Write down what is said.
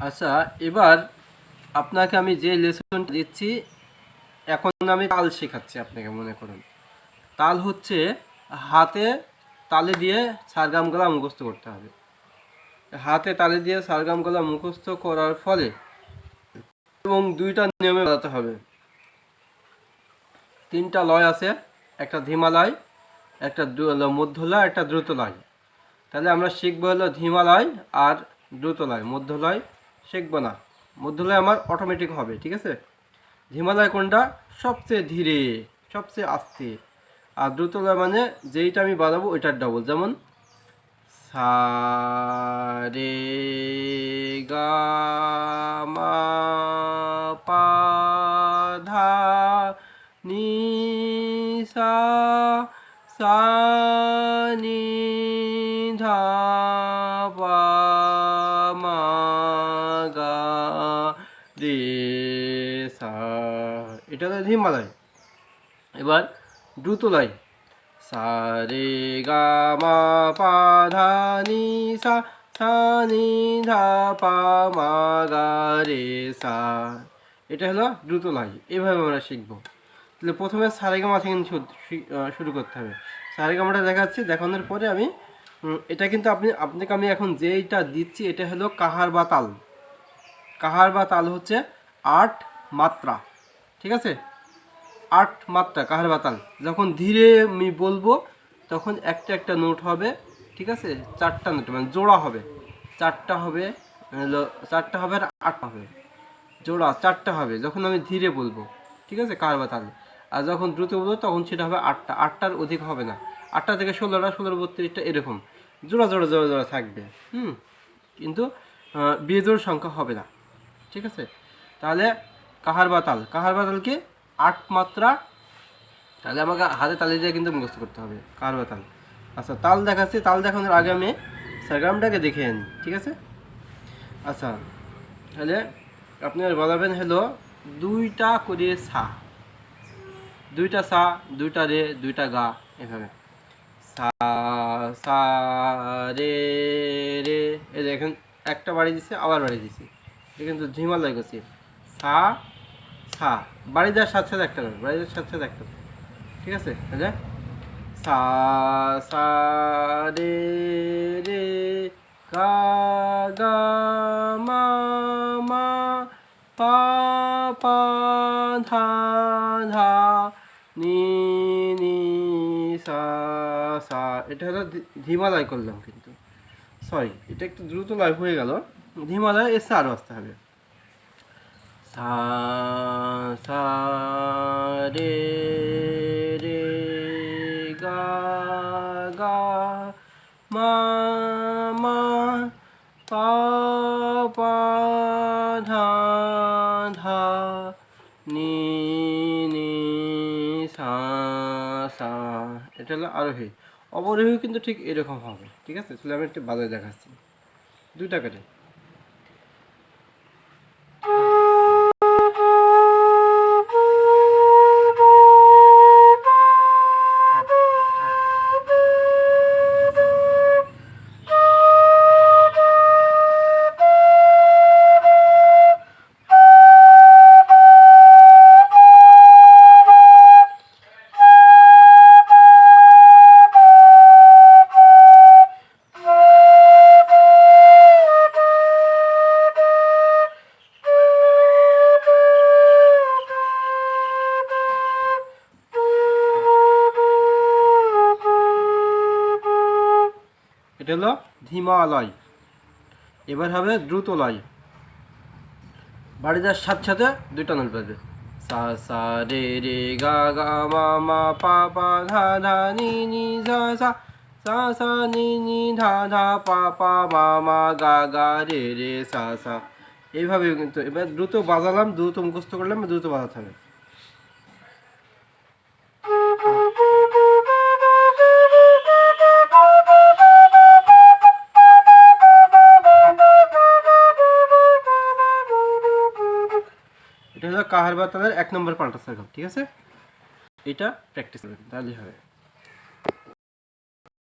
আচ্ছা এবার আপনাকে আমি যে লেসনটা দিচ্ছি, এখন আমি তাল শেখাচ্ছি আপনাকে মনে করুন। তাল হচ্ছে হাতে তালে দিয়ে সারগামগুলা মুখস্থ করতে হবে। হাতে তালে দিয়ে সারগামগুলা মুখস্থ করার ফলে এবং দুইটা নিয়মে বাজাতে হবে। তিনটা লয় আছে, একটা ধিমালয় একটা দ্রু- মধ্যলয় একটা দ্রুতলয় তাহলে আমরা শিখব হলো ধিমালয় আর দ্রুতলয় মধ্যলয় শিখব না। মধ্যলয় আমার অটোমেটিক হবে, ঠিক আছে? হিমালয় কোনটা সবচেয়ে ধীরে, সবচেয়ে আস্তে। আর দ্রুতলয় মানে যেইটা আমি বাজাবো ওইটার ডবল যেমন সা, রে, গা, মা, পা, ধা, নি, সা সা, নি, ধা। এটা তো হিমালয়। এবার দ্রুতলয় সা রে গা মা পা ধা নি সা সা নি ধা পা মা গা রে সা। এটা হলো দ্রুতলয় এভাবে আমরা শিখব। তাহলে প্রথমে সারেগামা থেকে শুরু করতে হবে। সারেগামাটা দেখাচ্ছি। দেখানোর পরে আমি এটা কিন্তু আপনি, আপনাকে আমি এখন যেইটা দিচ্ছি, এটা হলো কাহার বা তাল। কাহার বা তাল হচ্ছে আট মাত্রা, ঠিক আছে? আট মাত্রা, কাহার বা তাল যখন ধীরে আমি বলব, তখন একটা একটা নোট হবে, ঠিক আছে? চারটা নোট মানে জোড়া হবে। চারটা হবে হলো চারটা হবে আর আটটা হবে। জোড়া, চারটা হবে, যখন আমি ধীরে বলব, ঠিক আছে, কাহার বা তাল আর যখন দ্রুত বলব, তখন সেটা হবে আটটা। আটটার অধিক হবে না। আটটা থেকে ষোলোটা, ষোলোর বত্রিশটা এরকম। জোড়া জোড়া জোড়া জোড়া থাকবে, হুম? কিন্তু বিজোড় সংখ্যা হবে না, ঠিক আছে? তাহলে কাহার বা তাল কাহার বা তাল আট মাত্রা? তাহলে আমাকে হাতে তালি দিয়ে কিন্তু মুখস্থ করতে হবে। কাহার বা তাল আচ্ছা তাল দেখাচ্ছি। তাল দেখানোর আগে আমি সারগ্রামটাকে দেখে নিই, ঠিক আছে? আচ্ছা তাহলে আপনার বলাবেন হলো, দুইটা করে সা। দুইটা সা, দুইটা রে, দুইটা গা, এভাবে। সা সা, রে রে। এই দেখেন, একটা বাড়ি দিছে, আবার বাড়ি দিছে। এটা কিন্তু ঝিমালয় করছি সা সা বাড়ি দেওয়ার সাথে সাথে একটা বাড়ি দেওয়ার সাথে সাথে একটা। ঠিক আছে? তাহলে? সা সা, রে রে, গা গা, মা মা, পা পা, ধা ধা, নি নি, সা সা। এটা হলো ধিমালয় করলাম কিন্তু। সরি, এটা একটু দ্রুত লয় হয়ে গেল। হিমালয় এসে আরও আসতে হবে। সা সা রে রে গা গা মা মা পা পা ধা ধা নি নি সা সা এটা হলো আরোহী অবরোহী কিন্তু ঠিক এরকম হবে ঠিক আছে তাহলে আমি একটু বাজায় দেখাচ্ছি দুইটা কেটে এটা হলো হিমালয় এবার হবে দ্রুতলয়। বাড়ি যাওয়ার সাথে সাথে দুইটা নল বাজবে। সা সা, রে রে, গা গা, মা মা, পা পা, ধা ধা, নি নি সা সা সা সা, নি নি, ধা ধা, পা পা, মা মা, গা গা, রে রে, সা সা। এইভাবে কিন্তু এবার দ্রুত বাজালাম, দ্রুত মুখস্থ করলাম, দ্রুত বাজাতে হবে। এটা হলো কাহার বা তাদের এক নম্বর পাল্টা সার্কেল ঠিক আছে? এটা প্র্যাকটিস করবেন, তাহলেই হবে।